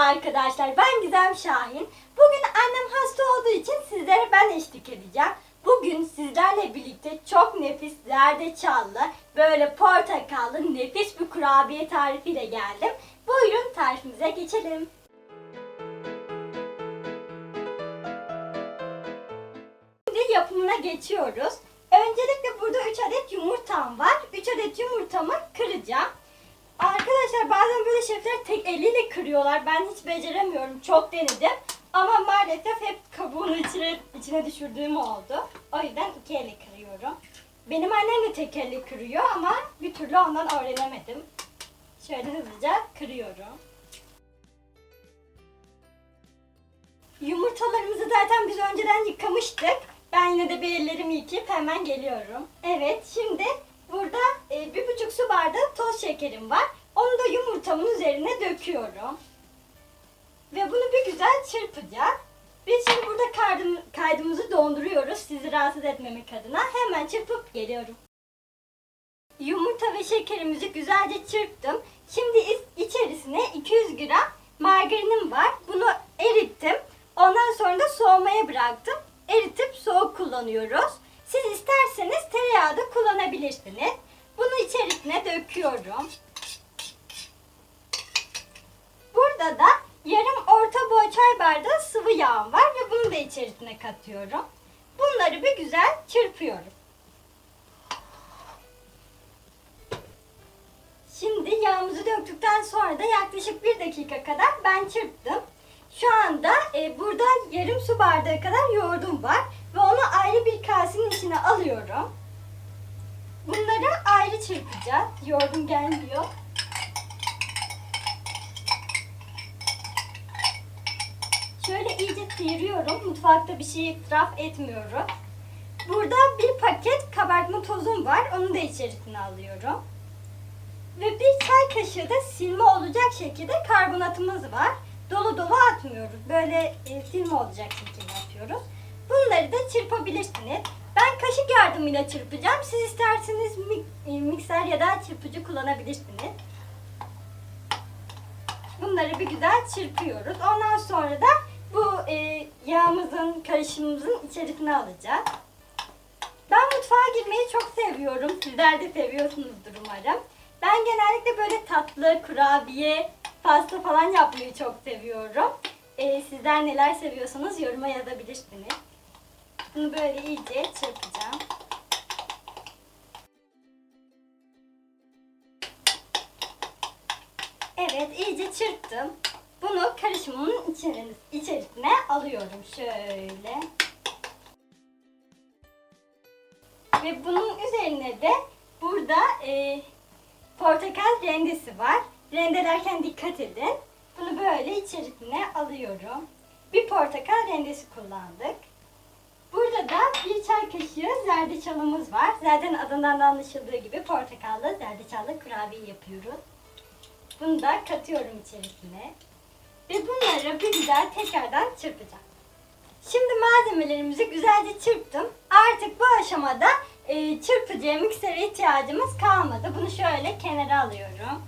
arkadaşlar. Ben Gizem Şahin. Bugün annem hasta olduğu için sizlere ben eşlik edeceğim. Bugün sizlerle birlikte çok nefis zerdeçallı, böyle portakallı nefis bir kurabiye tarifiyle geldim. Buyurun tarifimize geçelim. Şimdi yapımına geçiyoruz. Öncelikle burada 3 adet yumurtam var. 3 adet yumurtamı kıracağım. Arkadaşlar bazen böyle şefler tek eliyle kırıyorlar. Ben hiç beceremiyorum. Çok denedim. Ama maalesef hep kabuğunu içine, içine düşürdüğüm oldu. O yüzden iki elle kırıyorum. Benim annem de tek elle kırıyor ama bir türlü ondan öğrenemedim. Şöyle hızlıca kırıyorum. Yumurtalarımızı zaten biz önceden yıkamıştık. Ben yine de bir ellerimi yıkayıp hemen geliyorum. Evet şimdi burada e, bir buçuk su bardağı toz şekerim var. Onu da yumurtamın üzerine döküyorum. Ve bunu bir güzel çırpacağız. Biz şimdi burada kaydım, kaydımızı donduruyoruz sizi rahatsız etmemek adına. Hemen çırpıp geliyorum. Yumurta ve şekerimizi güzelce çırptım. Şimdi is- içerisine 200 gram margarinim var. Bunu erittim. Ondan sonra da soğumaya bıraktım. Eritip soğuk kullanıyoruz. Siz isterseniz tereyağı da kullanabilirsiniz. Bunu içerisine döküyorum. Sıvı yağım var ve bunu da içerisine katıyorum. Bunları bir güzel çırpıyorum. Şimdi yağımızı döktükten sonra da yaklaşık bir dakika kadar ben çırptım. Şu anda e, burada yarım su bardağı kadar yoğurdum var ve onu ayrı bir kasenin içine alıyorum. Bunları ayrı çırpacağız. Yoğurdum gelmiyor. Şöyle iyice sıyırıyorum. Mutfakta bir şey israf etmiyorum. Burada bir paket kabartma tozum var. Onu da içerisine alıyorum. Ve bir çay kaşığı da silme olacak şekilde karbonatımız var. Dolu dolu atmıyoruz. Böyle e, silme olacak şekilde atıyoruz. Bunları da çırpabilirsiniz. Ben kaşık yardımıyla çırpacağım. Siz isterseniz e, mikser ya da çırpıcı kullanabilirsiniz. Bunları bir güzel çırpıyoruz. Ondan sonra da bu e, yağımızın, karışımımızın içerisine alacağız. Ben mutfağa girmeyi çok seviyorum. Sizler de seviyorsunuzdur umarım. Ben genellikle böyle tatlı, kurabiye, pasta falan yapmayı çok seviyorum. Ee, sizler neler seviyorsanız yoruma yazabilirsiniz. Bunu böyle iyice çırpacağım. Evet, iyice çırptım. Bunu karışımın içerisine, içerisine alıyorum şöyle. Ve bunun üzerine de burada e, portakal rendesi var. Rendelerken dikkat edin. Bunu böyle içerisine alıyorum. Bir portakal rendesi kullandık. Burada da bir çay kaşığı zerdeçalımız var. Zaten adından da anlaşıldığı gibi portakallı zerdeçallı kurabiye yapıyoruz. Bunu da katıyorum içerisine. Ve bunları bir güzel tekrardan çırpacağım. Şimdi malzemelerimizi güzelce çırptım. Artık bu aşamada e, çırpıcıya, miksere ihtiyacımız kalmadı. Bunu şöyle kenara alıyorum.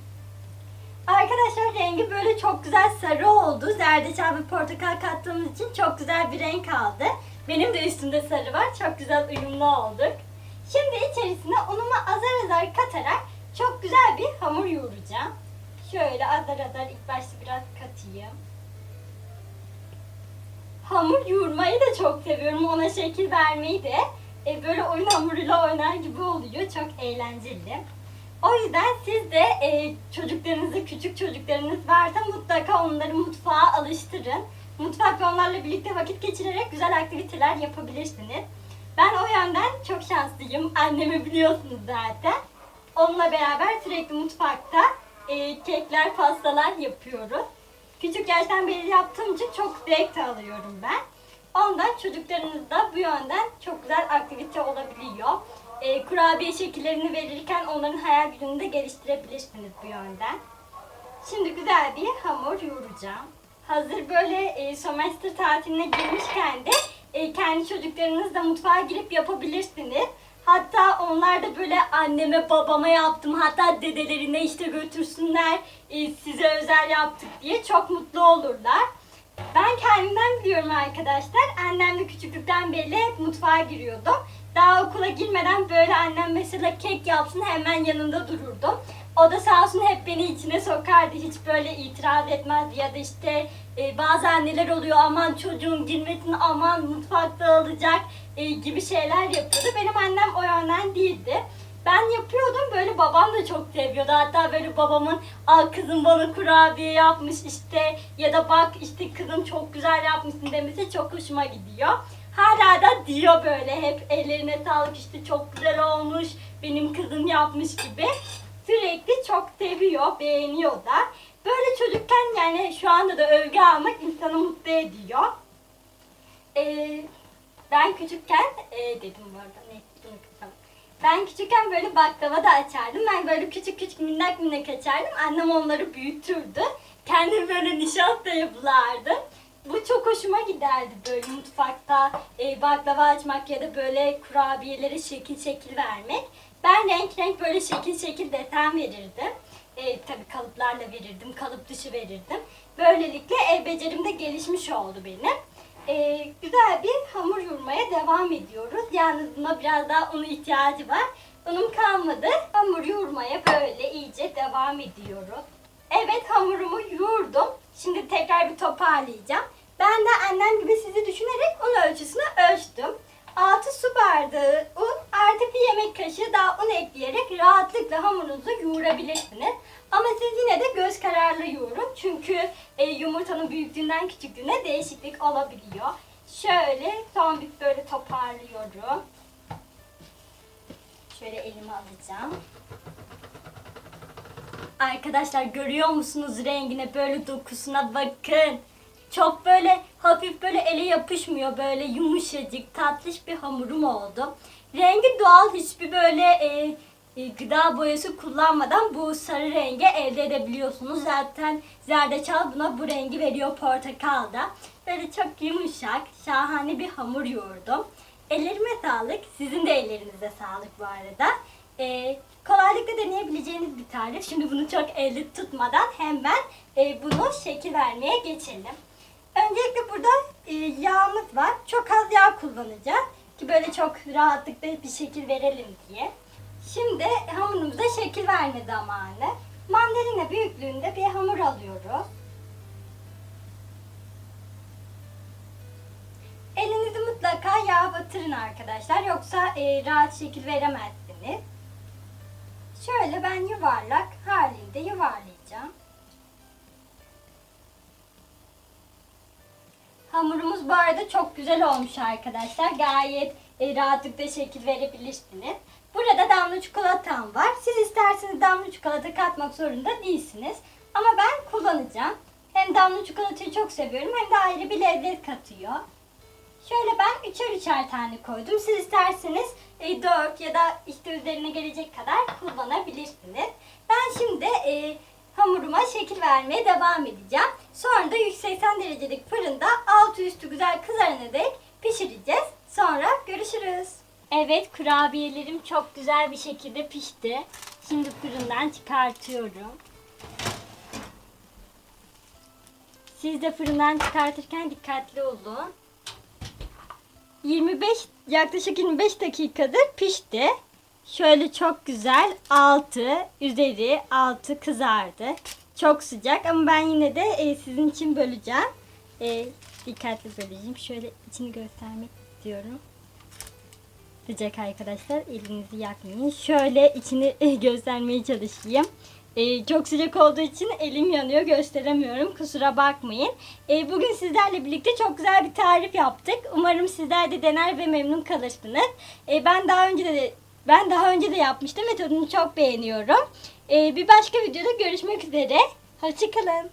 Arkadaşlar rengi böyle çok güzel sarı oldu. Zerdeçal ve portakal kattığımız için çok güzel bir renk aldı. Benim de üstümde sarı var. Çok güzel uyumlu olduk. Şimdi içerisine unumu azar azar katarak çok güzel bir hamur yoğuracağım. Şöyle azar azar ilk başta biraz katayım. Hamur yoğurmayı da çok seviyorum. Ona şekil vermeyi de. E, böyle oyun hamuruyla oynar gibi oluyor. Çok eğlenceli. O yüzden siz de e, çocuklarınızı, küçük çocuklarınız varsa mutlaka onları mutfağa alıştırın. Mutfakta onlarla birlikte vakit geçirerek güzel aktiviteler yapabilirsiniz. Ben o yönden çok şanslıyım. Annemi biliyorsunuz zaten. Onunla beraber sürekli mutfakta e, kekler, pastalar yapıyoruz. Küçük yaştan beri yaptığım için çok zevk alıyorum ben. Ondan çocuklarınız da bu yönden çok güzel aktivite olabiliyor. E, kurabiye şekillerini verirken onların hayal gücünü de geliştirebilirsiniz bu yönden. Şimdi güzel bir hamur yoğuracağım. Hazır böyle e, sömestr tatiline girmişken de e, kendi çocuklarınızla mutfağa girip yapabilirsiniz. Hatta onlar da böyle anneme babama yaptım. Hatta dedelerine işte götürsünler. e, size özel yaptık diye çok mutlu olurlar. Ben kendimden biliyorum arkadaşlar. Annemle küçüklükten beri hep mutfağa giriyordum. Daha okula girmeden böyle annem mesela kek yapsın hemen yanında dururdum. O da sağ olsun hep beni içine sokardı. Hiç böyle itiraz etmezdi ya da işte e, bazı anneler oluyor aman çocuğun girmesin aman mutfakta alacak e, gibi şeyler yapıyordu. Benim annem o yönden değildi. Ben yapıyordum böyle babam da çok seviyordu. Hatta böyle babamın al kızım bana kurabiye yapmış işte ya da bak işte kızım çok güzel yapmışsın demesi çok hoşuma gidiyor. Hala da diyor böyle hep ellerine sağlık işte çok güzel olmuş benim kızım yapmış gibi. Sürekli çok seviyor, beğeniyor da. Böyle çocukken yani şu anda da övgü almak insanı mutlu ediyor. Ee, ben küçükken e, dedim bu arada ne bunu. Ben küçükken böyle baklava da açardım. Ben böyle küçük küçük minnak minnak açardım. Annem onları büyütürdü. Kendim böyle nişastaya bulardım. Bu çok hoşuma giderdi böyle mutfakta e, baklava açmak ya da böyle kurabiyelere şekil şekil vermek. Ben renk renk böyle şekil şekil desen verirdim. E, tabii kalıplarla verirdim, kalıp dışı verirdim. Böylelikle el becerim de gelişmiş oldu benim. E, güzel bir hamur yoğurmaya devam ediyoruz. Yalnız buna biraz daha un ihtiyacı var. Unum kalmadı. Hamur yoğurmaya böyle iyice devam ediyoruz. Evet hamurumu yoğurdum. Şimdi tekrar bir toparlayacağım. Ben de annem gibi sizi düşünerek un ölçüsünü ölçtüm. 6 su bardağı un artı bir yemek kaşığı daha un ekleyerek rahatlıkla hamurunuzu yoğurabilirsiniz. Ama siz yine de göz kararlı yoğurun. Çünkü e, yumurtanın büyüklüğünden küçüklüğüne değişiklik olabiliyor. Şöyle son bir böyle toparlıyorum. Şöyle elime alacağım. Arkadaşlar görüyor musunuz rengine böyle dokusuna bakın. Çok böyle hafif böyle ele yapışmıyor böyle yumuşacık tatlış bir hamurum oldu. Rengi doğal hiçbir böyle e, gıda boyası kullanmadan bu sarı rengi elde edebiliyorsunuz. Zaten zerdeçal buna bu rengi veriyor portakal da. Böyle çok yumuşak şahane bir hamur yoğurdum. Ellerime sağlık. Sizin de ellerinize sağlık bu arada. Ee, kolaylıkla deneyebileceğiniz bir tarif. Şimdi bunu çok elde tutmadan hemen e, bunu şekil vermeye geçelim. Öncelikle burada e, yağımız var. Çok az yağ kullanacağız. Ki böyle çok rahatlıkla bir şekil verelim diye. Şimdi hamurumuza şekil verme zamanı. Mandalina büyüklüğünde bir hamur alıyoruz. Elinizi mutlaka yağ batırın arkadaşlar. Yoksa e, rahat şekil veremezsiniz. Şöyle ben yuvarlak halinde yuvarlayacağım. Hamurumuz bu arada çok güzel olmuş arkadaşlar. Gayet e, rahatlıkla şekil verebilirsiniz. Damla çikolatam var. Siz isterseniz damla çikolata katmak zorunda değilsiniz. Ama ben kullanacağım. Hem damla çikolatayı çok seviyorum hem de ayrı bir lezzet katıyor. Şöyle ben üçer üçer tane koydum. Siz isterseniz e, 4 ya da işte üzerine gelecek kadar kullanabilirsiniz. Ben şimdi e, hamuruma şekil vermeye devam edeceğim. Sonra da 180 derecelik fırında altı üstü güzel kızarana dek pişireceğiz. Sonra görüşürüz. Evet kurabiyelerim çok güzel bir şekilde pişti. Şimdi fırından çıkartıyorum. Siz de fırından çıkartırken dikkatli olun. 25 yaklaşık 25 dakikadır pişti. Şöyle çok güzel altı, üzeri altı kızardı. Çok sıcak ama ben yine de e, sizin için böleceğim. E, dikkatli böleceğim. Şöyle içini göstermek istiyorum. Sıcak arkadaşlar. Elinizi yakmayın. Şöyle içini e, göstermeye çalışayım. Ee, çok sıcak olduğu için elim yanıyor gösteremiyorum kusura bakmayın. Ee, bugün sizlerle birlikte çok güzel bir tarif yaptık. Umarım sizler de dener ve memnun kalırsınız. Ee, ben daha önce de ben daha önce de yapmıştım ve tadını çok beğeniyorum. Ee, bir başka videoda görüşmek üzere. Hoşçakalın.